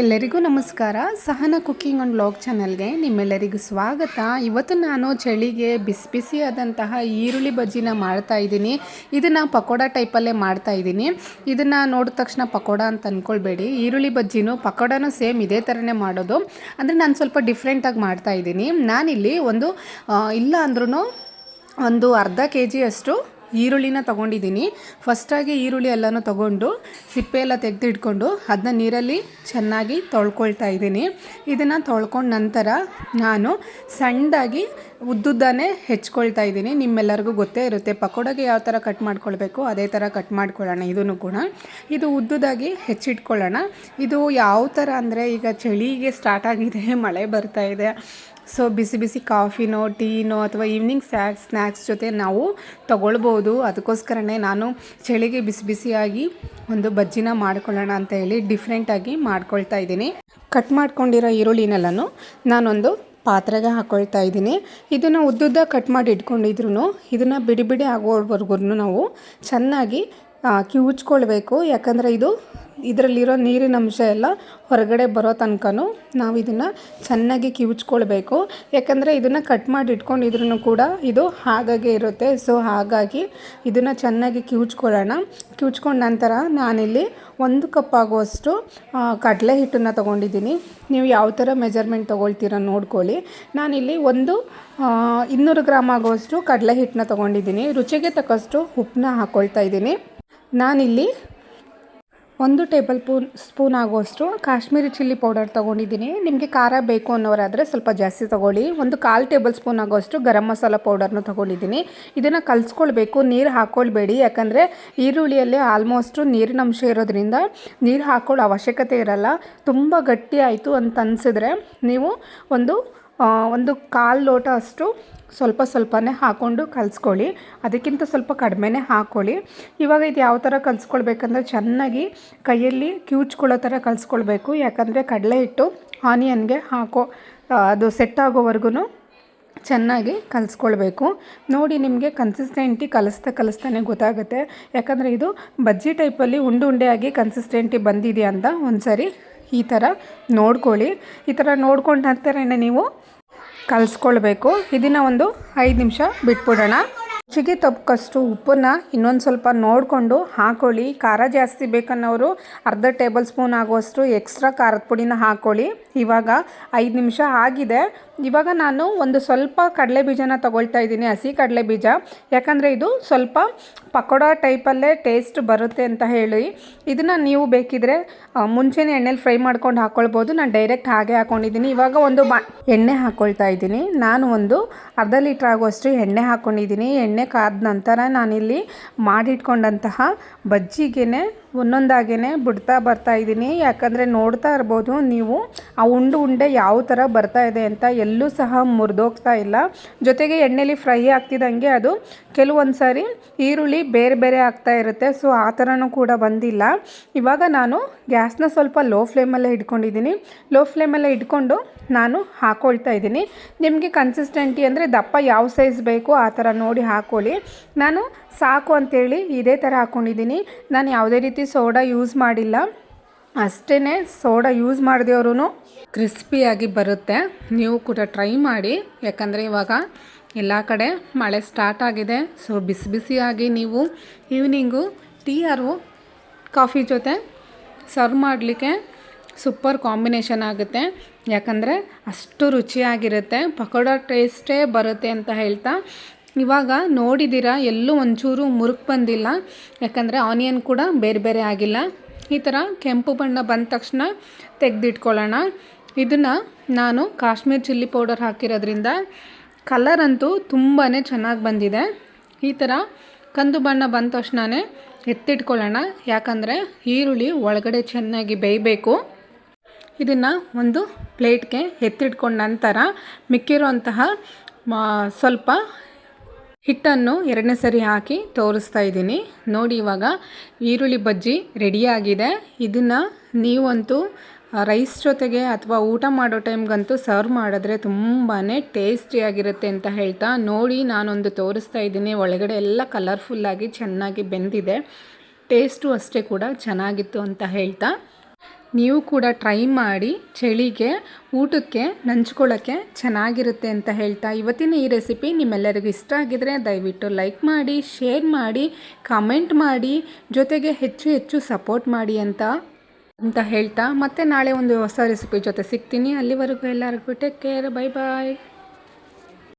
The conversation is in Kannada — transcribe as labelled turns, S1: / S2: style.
S1: ಎಲ್ಲರಿಗೂ ನಮಸ್ಕಾರ. ಸಹನ ಕುಕ್ಕಿಂಗ್ ಆ್ಯಂಡ್ ಬ್ಲಾಗ್ ಚಾನಲ್ಗೆ ನಿಮ್ಮೆಲ್ಲರಿಗೂ ಸ್ವಾಗತ. ಇವತ್ತು ನಾನು ಚಳಿಗೆ ಬಿಸಿ ಬಿಸಿಯಾದಂತಹ ಈರುಳ್ಳಿ ಬಜ್ಜಿನ ಮಾಡ್ತಾ ಇದ್ದೀನಿ. ಇದನ್ನು ಪಕೋಡ ಟೈಪಲ್ಲೇ ಮಾಡ್ತಾ ಇದ್ದೀನಿ. ಇದನ್ನು ನೋಡಿದ ತಕ್ಷಣ ಪಕೋಡ ಅಂತ ಅಂದ್ಕೊಳ್ಬೇಡಿ ಈರುಳ್ಳಿ ಬಜ್ಜಿನೂ ಪಕೋಡನೂ ಸೇಮ್ ಇದೇ ಥರನೇ ಮಾಡೋದು. ಅಂದರೆ ನಾನು ಸ್ವಲ್ಪ ಡಿಫ್ರೆಂಟಾಗಿ ಮಾಡ್ತಾ ಇದ್ದೀನಿ. ನಾನಿಲ್ಲಿ ಒಂದು ಇಲ್ಲ ಅಂದ್ರೂ ಒಂದು ಅರ್ಧ ಕೆ ಜಿಯಷ್ಟು ಈರುಳ್ಳಿನ ತೊಗೊಂಡಿದ್ದೀನಿ. ಫಸ್ಟಾಗಿ ಈರುಳ್ಳಿ ಎಲ್ಲನೂ ತೊಗೊಂಡು, ಸಿಪ್ಪೆ ಎಲ್ಲ ತೆಗೆದು ಇಟ್ಕೊಂಡು ಅದನ್ನ ನೀರಲ್ಲಿ ಚೆನ್ನಾಗಿ ತೊಳ್ಕೊಳ್ತಾ ಇದ್ದೀನಿ. ಇದನ್ನು ತೊಳ್ಕೊಂಡ ನಂತರ ನಾನು ಸಣ್ಣದಾಗಿ ಉದ್ದುದ್ದಾನೆ ಹೆಚ್ಕೊಳ್ತಾ ಇದ್ದೀನಿ. ನಿಮ್ಮೆಲ್ಲರಿಗೂ ಗೊತ್ತೇ ಇರುತ್ತೆ, ಪಕೋಡಗೆ ಯಾವ ಥರ ಕಟ್ ಮಾಡ್ಕೊಳ್ಬೇಕು, ಅದೇ ಥರ ಕಟ್ ಮಾಡ್ಕೊಳ್ಳೋಣ ಇದನ್ನು ಕೂಡ. ಇದು ಉದ್ದುದಾಗಿ ಹೆಚ್ಚಿಟ್ಕೊಳ್ಳೋಣ. ಇದು ಯಾವ ಥರ ಅಂದರೆ ಈಗ ಚಳಿಗೆ ಸ್ಟಾರ್ಟ್ ಆಗಿದೆ, ಮಳೆ ಬರ್ತಾ ಇದೆ. ಸೊ ಬಿಸಿ ಬಿಸಿ ಕಾಫಿನೋ, ಟೀನೋ ಅಥವಾ ಈವ್ನಿಂಗ್ ಸ್ನ್ಯಾಕ್ಸ್ ಸ್ನ್ಯಾಕ್ಸ್ ಜೊತೆ ನಾವು ತಗೊಳ್ಬೋದು. ಅದಕ್ಕೋಸ್ಕರನೇ ನಾನು ಚಳಿಗೆ ಬಿಸಿ ಬಿಸಿಯಾಗಿ ಒಂದು ಬಜ್ಜಿನ ಮಾಡ್ಕೊಳ್ಳೋಣ ಅಂತ ಹೇಳಿ ಡಿಫ್ರೆಂಟಾಗಿ ಮಾಡ್ಕೊಳ್ತಾ ಇದ್ದೀನಿ. ಕಟ್ ಮಾಡ್ಕೊಂಡಿರೋ ಈರುಳ್ಳಿನೆಲ್ಲನೂ ನಾನೊಂದು ಪಾತ್ರೆಗೆ ಹಾಕ್ಕೊಳ್ತಾ ಇದ್ದೀನಿ. ಇದನ್ನು ಉದ್ದುದ್ದ ಕಟ್ ಮಾಡಿ ಇಟ್ಕೊಂಡಿದ್ರು ಇದನ್ನು ಬಿಡಿ ಬಿಡಿ ಆಗೋವರೆಗೂ ನಾವು ಚೆನ್ನಾಗಿ ಕಿವುಚ್ಕೊಳ್ಬೇಕು. ಯಾಕಂದರೆ ಇದು ಇದರಲ್ಲಿರೋ ನೀರಿನ ಅಂಶ ಎಲ್ಲ ಹೊರಗಡೆ ಬರೋ ತನಕನೂ ನಾವು ಇದನ್ನು ಚೆನ್ನಾಗಿ ಕಿವುಚ್ಕೊಳ್ಬೇಕು. ಯಾಕಂದರೆ ಇದನ್ನು ಕಟ್ ಮಾಡಿ ಇಟ್ಕೊಂಡಿದ್ರು ಕೂಡ ಇದು ಹಾಗಾಗೆ ಇರುತ್ತೆ. ಸೊ ಹಾಗಾಗಿ ಇದನ್ನು ಚೆನ್ನಾಗಿ ಕಿವುಚ್ಕೊಳ್ಳೋಣ. ಕಿವುಚ್ಕೊಂಡ ನಂತರ ನಾನಿಲ್ಲಿ ಒಂದು ಕಪ್ ಆಗುವಷ್ಟು ಕಡಲೆ ಹಿಟ್ಟನ್ನು ತೊಗೊಂಡಿದ್ದೀನಿ. ನೀವು ಯಾವ ಥರ ಮೆಜರ್ಮೆಂಟ್ ತೊಗೊಳ್ತೀರ ನೋಡ್ಕೊಳ್ಳಿ. ನಾನಿಲ್ಲಿ ಒಂದು ಇನ್ನೂರು ಗ್ರಾಮ್ ಆಗುವಷ್ಟು ಕಡಲೆ ಹಿಟ್ಟನ್ನ ತೊಗೊಂಡಿದ್ದೀನಿ. ರುಚಿಗೆ ತಕ್ಕಷ್ಟು ಉಪ್ಪನ್ನ ಹಾಕ್ಕೊಳ್ತಾ ಇದ್ದೀನಿ. ನಾನಿಲ್ಲಿ ಒಂದು ಟೇಬಲ್ ಪೂನ್ ಸ್ಪೂನ್ ಆಗುವಷ್ಟು ಕಾಶ್ಮೀರಿ ಚಿಲ್ಲಿ ಪೌಡರ್ ತೊಗೊಂಡಿದ್ದೀನಿ. ನಿಮಗೆ ಖಾರ ಬೇಕು ಅನ್ನೋರಾದರೆ ಸ್ವಲ್ಪ ಜಾಸ್ತಿ ತೊಗೊಳ್ಳಿ. ಒಂದು ಕಾಲು ಟೇಬಲ್ ಸ್ಪೂನ್ ಆಗುವಷ್ಟು ಗರಂ ಮಸಾಲ ಪೌಡರ್ನ ತೊಗೊಂಡಿದ್ದೀನಿ. ಇದನ್ನು ಕಲಿಸ್ಕೊಳ್ಬೇಕು, ನೀರು ಹಾಕ್ಕೊಳ್ಬೇಡಿ ಯಾಕಂದರೆ ಈರುಳ್ಳಿಯಲ್ಲಿ ಆಲ್ಮೋಸ್ಟು ನೀರಿನ ಅಂಶ ಇರೋದ್ರಿಂದ ನೀರು ಹಾಕ್ಕೊಳ್ಳೋ ಅವಶ್ಯಕತೆ ಇರಲ್ಲ. ತುಂಬ ಗಟ್ಟಿ ಆಯಿತು ಅಂತ ಅನಿಸಿದ್ರೆ ನೀವು ಒಂದು ಒಂದು ಕಾಲು ಲೋಟ ಅಷ್ಟು ಸ್ವಲ್ಪ ಸ್ವಲ್ಪನೇ ಹಾಕ್ಕೊಂಡು ಕಲಿಸ್ಕೊಳ್ಳಿ. ಅದಕ್ಕಿಂತ ಸ್ವಲ್ಪ ಕಡಿಮೆನೇ ಹಾಕ್ಕೊಳ್ಳಿ ಇವಾಗ ಇದು ಯಾವ ಥರ ಕಲಿಸ್ಕೊಳ್ಬೇಕಂದ್ರೆ ಚೆನ್ನಾಗಿ ಕೈಯಲ್ಲಿ ಕ್ಯೂಚ್ಕೊಳ್ಳೋ ಥರ ಕಲಿಸ್ಕೊಳ್ಬೇಕು. ಯಾಕಂದರೆ ಕಡಲೆ ಹಿಟ್ಟು, ಆನಿಯನ್ಗೆ ಹಾಕೋ ಅದು ಸೆಟ್ ಆಗೋವರೆಗೂ ಚೆನ್ನಾಗಿ ಕಲಿಸ್ಕೊಳ್ಬೇಕು. ನೋಡಿ ನಿಮಗೆ ಕನ್ಸಿಸ್ಟೆಂಟಿ ಕಲಿಸ್ತಾ ಕಲಿಸ್ತಾನೆ ಗೊತ್ತಾಗುತ್ತೆ. ಯಾಕಂದರೆ ಇದು ಬಜ್ಜಿ ಟೈಪಲ್ಲಿ ಉಂಡೆ ಉಂಡೆಯಾಗಿ ಕನ್ಸಿಸ್ಟೆಂಟಿ ಬಂದಿದೆ ಅಂತ ಒಂದ್ಸರಿ ಈ ಥರ ನೋಡ್ಕೊಳ್ಳಿ. ಈ ಥರ ನೋಡ್ಕೊಂಡ ನಂತರನೇ ನೀವು ಕಲಿಸ್ಕೊಳ್ಬೇಕು. ಇದನ್ನು ಒಂದು ಐದು ನಿಮಿಷ ಬಿಟ್ಬಿಡೋಣ. ರುಚಿಗೆ ತಪ್ಪಕ್ಕಷ್ಟು ಉಪ್ಪನ್ನು ಇನ್ನೊಂದು ಸ್ವಲ್ಪ ನೋಡಿಕೊಂಡು ಹಾಕ್ಕೊಳ್ಳಿ ಖಾರ ಜಾಸ್ತಿ ಬೇಕನ್ನೋರು ಅರ್ಧ ಟೇಬಲ್ ಸ್ಪೂನ್ ಆಗುವಷ್ಟು ಎಕ್ಸ್ಟ್ರಾ ಖಾರದ ಪುಡಿನ ಹಾಕ್ಕೊಳ್ಳಿ ಇವಾಗ ಐದು ನಿಮಿಷ ಆಗಿದೆ. ಇವಾಗ ನಾನು ಒಂದು ಸ್ವಲ್ಪ ಕಡಲೆ ಬೀಜನ ತೊಗೊಳ್ತಾ ಇದ್ದೀನಿ, ಹಸಿ ಕಡಲೆ ಬೀಜ. ಯಾಕಂದರೆ ಇದು ಸ್ವಲ್ಪ ಪಕೋಡ ಟೈಪಲ್ಲೇ ಟೇಸ್ಟ್ ಬರುತ್ತೆ ಅಂತ ಹೇಳಿ. ಇದನ್ನು ನೀವು ಬೇಕಿದ್ರೆ ಮುಂಚೆನೇ ಎಣ್ಣೆಲಿ ಫ್ರೈ ಮಾಡ್ಕೊಂಡು ಹಾಕ್ಕೊಳ್ಬೋದು ನಾನು ಡೈರೆಕ್ಟ್ ಹಾಗೆ ಹಾಕ್ಕೊಂಡಿದ್ದೀನಿ ಇವಾಗ ಒಂದು ಬಾ ಎಣ್ಣೆ ಹಾಕ್ಕೊಳ್ತಾ ಇದ್ದೀನಿ. ನಾನು ಒಂದು ಅರ್ಧ ಲೀಟ್ರ್ ಆಗುವಷ್ಟು ಎಣ್ಣೆ ಹಾಕ್ಕೊಂಡಿದ್ದೀನಿ ಎಣ್ಣೆ ಕಾದ ನಂತರ ನಾನಿಲ್ಲಿ ಮಾಡಿಟ್ಕೊಂಡಂತಹ ಬಜ್ಜಿಗೆನೆ ಒಂದೊಂದಾಗೇ ಬಿಡ್ತಾ ಬರ್ತಾ ಇದ್ದೀನಿ. ಯಾಕಂದರೆ ನೋಡ್ತಾ ಇರ್ಬೋದು ನೀವು, ಆ ಉಂಡು ಉಂಡೆ ಯಾವ ಥರ ಬರ್ತಾ ಇದೆ ಅಂತ ಎಲ್ಲೂ ಸಹ ಮುರಿದೋಗ್ತಾ ಇಲ್ಲ. ಜೊತೆಗೆ ಎಣ್ಣೆಲಿ ಫ್ರೈ ಆಗ್ತಿದ್ದಂಗೆ ಅದು ಕೆಲವೊಂದು ಸಾರಿ ಈರುಳ್ಳಿ ಬೇರೆ ಬೇರೆ ಆಗ್ತಾ ಇರುತ್ತೆ, ಸೊ ಆ ಥರನೂ ಕೂಡ ಬಂದಿಲ್ಲ. ಇವಾಗ ನಾನು ಗ್ಯಾಸ್ನ ಸ್ವಲ್ಪ ಲೋ ಫ್ಲೇಮಲ್ಲೇ ಇಟ್ಕೊಂಡಿದ್ದೀನಿ. ಲೋ ಫ್ಲೇಮಲ್ಲೇ ಇಟ್ಕೊಂಡು ನಾನು ಹಾಕ್ಕೊಳ್ತಾ ಇದ್ದೀನಿ. ನಿಮಗೆ ಕನ್ಸಿಸ್ಟೆಂಟಿ ಅಂದರೆ ದಪ್ಪ ಯಾವ ಸೈಜ್ ಬೇಕೋ ಆ ಥರ ನೋಡಿ ಹಾಕ್ಕೊಳ್ಳಿ ನಾನು ಸಾಕು ಅಂತೇಳಿ ಇದೇ ಥರ ಹಾಕ್ಕೊಂಡಿದ್ದೀನಿ ನಾನು ಯಾವುದೇ ರೀತಿ ಸೋಡಾ ಯೂಸ್ ಮಾಡಿಲ್ಲ. ಅಷ್ಟೇ ಸೋಡಾ ಯೂಸ್ ಮಾಡಿದೆವ್ರೂ ಕ್ರಿಸ್ಪಿಯಾಗಿ ಬರುತ್ತೆ. ನೀವು ಕೂಡ ಟ್ರೈ ಮಾಡಿ. ಯಾಕಂದರೆ ಇವಾಗ ಎಲ್ಲ ಕಡೆ ಮಳೆ ಸ್ಟಾರ್ಟ್ ಆಗಿದೆ. ಸೊ ಬಿಸಿ ಬಿಸಿಯಾಗಿ ನೀವು ಈವ್ನಿಂಗು ಟೀ ಆರು ಕಾಫಿ ಜೊತೆ ಸರ್ವ್ ಮಾಡಲಿಕ್ಕೆ ಸೂಪರ್ ಕಾಂಬಿನೇಷನ್ ಆಗುತ್ತೆ. ಯಾಕಂದರೆ ಅಷ್ಟು ರುಚಿಯಾಗಿರುತ್ತೆ. ಪಕೋಡ ಟೇಸ್ಟೇ ಬರುತ್ತೆ ಅಂತ ಹೇಳ್ತಾ ಇವಾಗ ನೋಡಿದ್ದೀರ, ಎಲ್ಲೂ ಒಂಚೂರು ಮುರುಕ್ ಬಂದಿಲ್ಲ. ಯಾಕಂದರೆ ಆನಿಯನ್ ಕೂಡ ಬೇರೆ ಬೇರೆ ಆಗಿಲ್ಲ. ಈ ಥರ ಕೆಂಪು ಬಣ್ಣ ಬಂದ ತಕ್ಷಣ ತೆಗೆದಿಟ್ಕೊಳ್ಳೋಣ. ಇದನ್ನು ನಾನು ಕಾಶ್ಮೀರ್ ಚಿಲ್ಲಿ ಪೌಡರ್ ಹಾಕಿರೋದ್ರಿಂದ ಕಲರ್ ಅಂತೂ ತುಂಬಾ ಚೆನ್ನಾಗಿ ಬಂದಿದೆ. ಈ ಥರ ಕಂದು ಬಣ್ಣ ಬಂದ ತಕ್ಷಣವೇ ಎತ್ತಿಟ್ಕೊಳ್ಳೋಣ. ಯಾಕಂದರೆ ಈರುಳ್ಳಿ ಒಳಗಡೆ ಚೆನ್ನಾಗಿ ಬೇಯಬೇಕು. ಇದನ್ನು ಒಂದು ಪ್ಲೇಟ್ಗೆ ಎತ್ತಿಟ್ಕೊಂಡ ನಂತರ ಮಿಕ್ಕಿರುವಂತಹ ಸ್ವಲ್ಪ ಹಿಟ್ಟನ್ನು ಎರಡನೇ ಸರಿ ಹಾಕಿ ತೋರಿಸ್ತಾ ಇದ್ದೀನಿ. ನೋಡಿ ಇವಾಗ ಈರುಳ್ಳಿ ಬಜ್ಜಿ ರೆಡಿಯಾಗಿದೆ. ಇದನ್ನು ನೀವಂತೂ ರೈಸ್ ಜೊತೆಗೆ ಅಥವಾ ಊಟ ಮಾಡೋ ಟೈಮ್ಗಂತೂ ಸರ್ವ್ ಮಾಡಿದ್ರೆ ತುಂಬಾ ಟೇಸ್ಟಿಯಾಗಿರುತ್ತೆ ಅಂತ ಹೇಳ್ತಾ ನೋಡಿ ನಾನೊಂದು ತೋರಿಸ್ತಾ ಇದ್ದೀನಿ. ಒಳಗಡೆ ಎಲ್ಲ ಕಲರ್ಫುಲ್ಲಾಗಿ ಚೆನ್ನಾಗಿ ಬೆಂದಿದೆ. ಟೇಸ್ಟು ಅಷ್ಟೇ ಕೂಡ ಚೆನ್ನಾಗಿತ್ತು ಅಂತ ಹೇಳ್ತಾ. ನೀವು ಕೂಡ ಟ್ರೈ ಮಾಡಿ ಚಳಿಗೆ, ಊಟಕ್ಕೆ, ನಂಚ್ಕೊಳ್ಳೋಕ್ಕೆ ಚೆನ್ನಾಗಿರುತ್ತೆ ಅಂತ ಹೇಳ್ತಾ ಇವತ್ತಿನ ಈ ರೆಸಿಪಿ ನಿಮ್ಮೆಲ್ಲರಿಗೂ ಇಷ್ಟ ಆಗಿದ್ರೆ ದಯವಿಟ್ಟು ಲೈಕ್ ಮಾಡಿ ಶೇರ್ ಮಾಡಿ ಕಾಮೆಂಟ್ ಮಾಡಿ, ಜೊತೆಗೆ ಹೆಚ್ಚು ಹೆಚ್ಚು ಸಪೋರ್ಟ್ ಮಾಡಿ ಅಂತ ಅಂತ ಹೇಳ್ತಾ ಮತ್ತೆ ನಾಳೆ ಒಂದು ಹೊಸ ರೆಸಿಪಿ ಜೊತೆ ಸಿಗ್ತೀನಿ. ಅಲ್ಲಿವರೆಗೂ ಎಲ್ಲರಿಗೂ ಟೇಕ್ ಕೇರ್ ಬೈ ಬಾಯ್